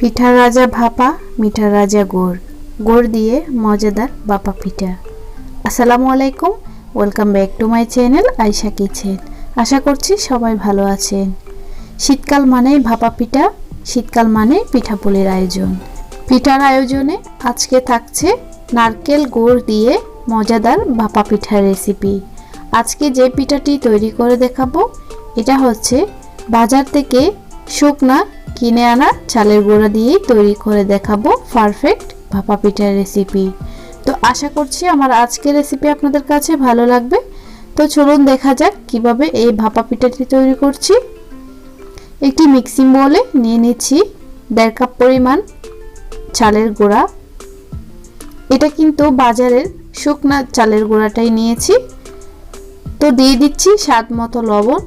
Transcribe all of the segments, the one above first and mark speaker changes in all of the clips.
Speaker 1: পিঠার রাজা ভাপা, মিঠা রাজা গুড়। গুড় দিয়ে মজাদার বাপা পিঠা। আসসালামু আলাইকুম, welcome back to my channel Ayesha kitchen. আশা করছি সবাই ভালো আছেন। শীতকাল মানেই ভাপা পিঠা, শীতকাল মানে পিঠাপুলির আয়োজন। পিঠার আয়োজনে আজকে থাকছে নারকেল গুড় দিয়ে মজাদার ভাপা পিঠার রেসিপি। আজকে যে পিঠাটি তৈরি করে দেখাবো, এটা হচ্ছে বাজার থেকে শুকনা কিনে আনা, চালের গুঁড়া দিয়েই তৈরি করে দেখাবো পারফেক্ট ভাপা পিঠার রেসিপি তো আশা করছি আমার আজকের রেসিপি আপনাদের কাছে ভালো লাগবে। তো চলুন দেখা যাক কীভাবে এই ভাপা পিঠাটি তৈরি করছি। একটি মিক্সিং বোলে নিয়ে নিচ্ছি দেড় কাপ পরিমাণ চালের গুঁড়া। এটা কিন্তু বাজারের শুকনা চালের গুঁড়াটাই নিয়েছি। তো দিয়ে দিচ্ছি স্বাদ মতো লবণ।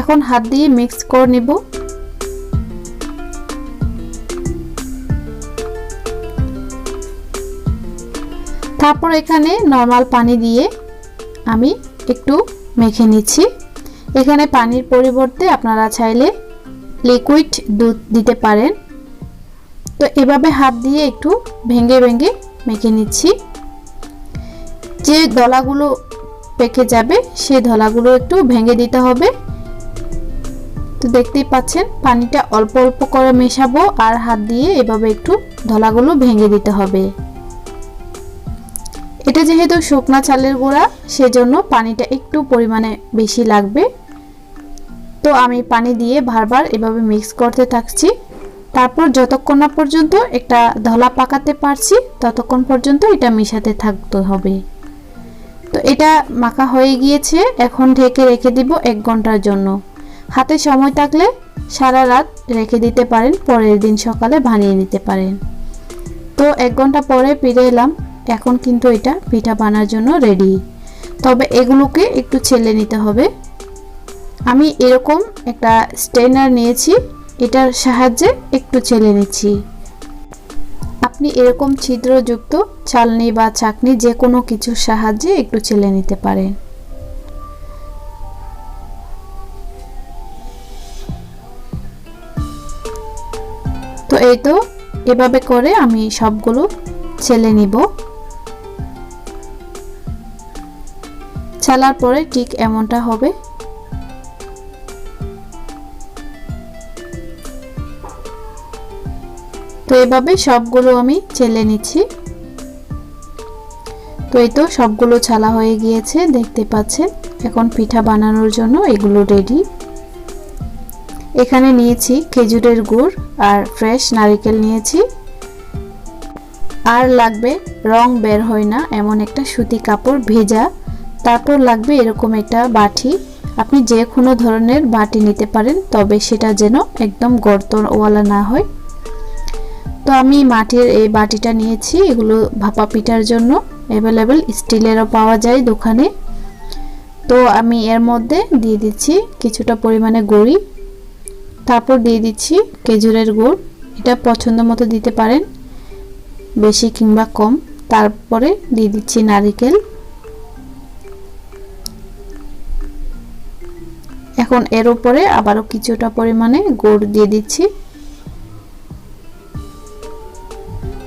Speaker 1: এখন হাত দিয়ে মিক্স করে নিব। তারপর এখানে নর্মাল পানি দিয়ে আমি একটু মেখে নিচ্ছি। এখানে পানির পরিবর্তে আপনারা চাইলে লিকুইড দুধ দিতে পারেন। তো এভাবে হাত দিয়ে একটু ভেঙে ভেঙে মেখে নিচ্ছি। যে দলাগুলো পেকে যাবে সেই দলাগুলো একটু ভেঙে দিতে হবে। তো দেখতেই পাচ্ছেন, পানিটা অল্প অল্প করে মেশাবো আর হাত দিয়ে এভাবে একটু ধলাগুলো ভেঙে দিতে হবে। এটা যেহেতু শুকনা চালের গুঁড়া, সেজন্য পানিটা একটু পরিমাণে বেশি লাগবে। তো আমি পানি দিয়ে বারবার এভাবে মিক্স করতে থাকছি। তারপর যতক্ষণ না পর্যন্ত একটা ধলা পাকাতে পারছি, ততক্ষণ পর্যন্ত এটা মিশাতে থাকতে হবে। তো এটা মাখা হয়ে গিয়েছে, এখন ঢেকে রেখে দিব এক ঘণ্টার জন্য। হাতে সময় থাকলে সারা রাত রেখে দিতে পারেন, পরের দিন সকালে বানিয়ে নিতে পারেন। তো এক ঘণ্টা পরে ফিরে এলাম। এখন কিন্তু এটা পিঠা বানার জন্য রেডি তবে এগুলোকে একটু ছেলে নিতে হবে। আমি এরকম একটা স্টেনার নিয়েছি, এটার সাহায্যে একটু ছেলে নিচ্ছি। আপনি এরকম ছিদ্রযুক্ত চালনি বা চাকনি যে কোনো কিছুর সাহায্যে একটু ছেলে নিতে পারেন। তো এই তো, এভাবে করে আমি সবগুলো ছেলে নিব। ছালার পরে ঠিক এমনটা হবে। তো এভাবে সবগুলো আমি ছেলে নিচ্ছি। তো এই তো সবগুলো ছালা হয়ে গিয়েছে, দেখতে পাচ্ছেন। এখন পিঠা বানানোর জন্য এগুলো রেডি এখানে নিয়েছি খেজুরের গুড় আর ফ্রেশ নারিকেল নিয়েছি। আর লাগবে রং বের হয় না, এমন একটা সুতি কাপড় ভেজা তারপর লাগবে এরকম একটা বাটি। আপনি যে কোনো ধরনের বাটি নিতে পারেন, তবে সেটা যেন একদম গর্তওয়ালা না হয়। তো আমি মাটির এই বাটিটা নিয়েছি, এগুলো ভাপা পিঠার জন্য। অ্যাভেলেবেল স্টিলেরও পাওয়া যায় দোকানে। তো আমি এর মধ্যে দিয়ে দিচ্ছি কিছুটা পরিমাণে গুঁড়ি। তারপর দিয়ে দিচ্ছি খেজুরের গুড়। এটা পছন্দ মতো দিতে পারেন, বেশি কিংবা কম। তারপরে দিয়ে দিচ্ছি নারিকেল। এখন এর উপরে আবারও কিছুটা পরিমাণে গুড় দিয়ে দিচ্ছি।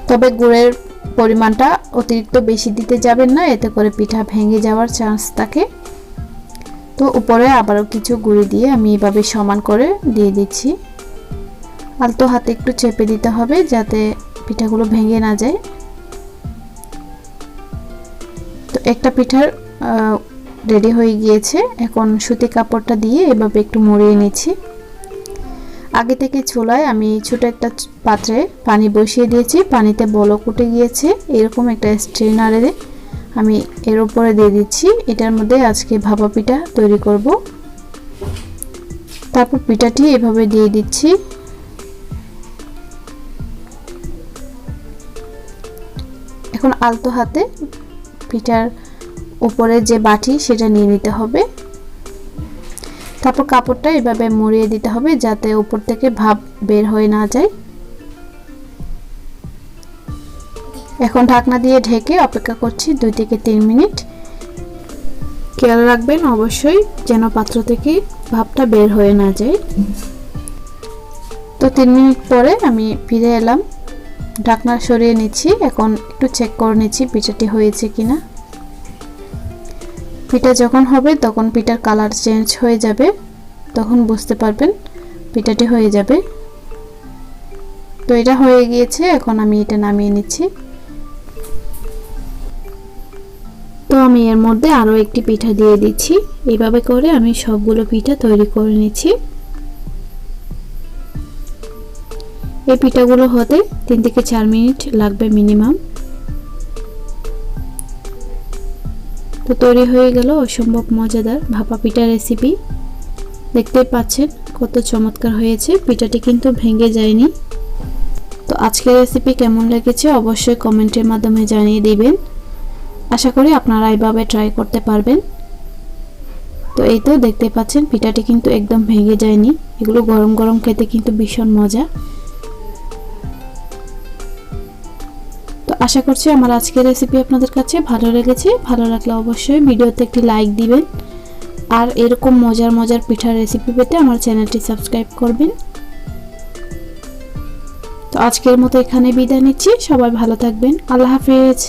Speaker 1: তবে গুড়ের পরিমাণটা অতিরিক্ত বেশি দিতে যাবেন না, এতে করে পিঠা ভেঙে যাওয়ার চান্স থাকে। তো উপরে আবারও কিছু গুঁড়ি দিয়ে আমি এভাবে সমান করে দিয়ে দিচ্ছি। আলতো হাতে একটু চেপে দিতে হবে যাতে পিঠাগুলো ভেঙে না যায়। তো একটা পিঠার রেডি হয়ে গিয়েছে। এখন সুতি কাপড়টা দিয়ে এভাবে একটু মুড়িয়ে নিচ্ছি। আগে থেকে চুলায় আমি ছোট একটা পাত্রে পানি বসিয়ে দিয়েছি। পানিতে বলক উঠে গিয়েছে। এরকম একটা স্ট্রেনারে আমি এর উপরে দিয়ে দিচ্ছি। এটার মধ্যে আজকে ভাপা পিঠা তৈরি করব। তারপর পিঠাটি এভাবে দিয়ে দিচ্ছি। এখন আলতো হাতে পিঠার উপরে যে বাটি, সেটা নিয়ে নিতে হবে। তারপর কাপড়টা এভাবে মুড়িয়ে দিতে হবে যাতে উপর থেকে ভাব বের হয়ে না যায়। এখন ঢাকনা দিয়ে ঢেকে অপেক্ষা করছি দুই থেকে তিন মিনিট। খেয়াল রাখবেন অবশ্যই যেন পাত্র থেকে ভাবটা বের হয়ে না যায়। তো তো তিন মিনিট পরে আমি ফিরে এলাম। ঢাকনা সরিয়ে নিচ্ছি, এখন একটু চেক করে নিচ্ছি পিঠাটি হয়েছে কিনা। পিঠা যখন হবে, তখন পিঠার কালার চেঞ্জ হয়ে যাবে। তখন বুঝতে পারবেন পিঠাটি হয়ে যাবে। তো এটা হয়ে গিয়েছে, এখন আমি এটা নামিয়ে নিচ্ছি। তো আমি এর মধ্যে আরও একটি পিঠা দিয়ে দিচ্ছি। এইভাবে করে আমি সবগুলো পিঠা তৈরি করে নিচ্ছি। এই পিঠাগুলো হতে তিন থেকে চার মিনিট লাগবে মিনিমাম তো তৈরি হয়ে গেল অসম্ভব মজাদার ভাপা পিঠা রেসিপি দেখতে পাচ্ছেন কত চমৎকার হয়েছে, পিঠাটি কিন্তু ভেঙে যায়নি। তো আজকের রেসিপি কেমন লেগেছে অবশ্যই কমেন্টের মাধ্যমে জানিয়ে দিবেন। আশা করি আপনারা এইভাবে ট্রাই করতে পারবেন। তো এই তো দেখতে পাচ্ছেন পিঠাটি কিন্তু একদম ভেঙে যায়নি, এগুলো গরম গরম খেতে কিন্তু ভীষণ মজা। আশা করছি আমার আজকের রেসিপি আপনাদের কাছে ভালো লেগেছে। ভালো লাগলে অবশ্যই ভিডিওতে একটি লাইক দিবেন। আর এরকম মজার মজার পিঠার রেসিপি পেতে আমার চ্যানেলটি সাবস্ক্রাইব করবেন। তো আজকের মতো এখানে বিদায় নিচ্ছি। সবাই ভালো থাকবেন। আল্লাহ হাফেজ।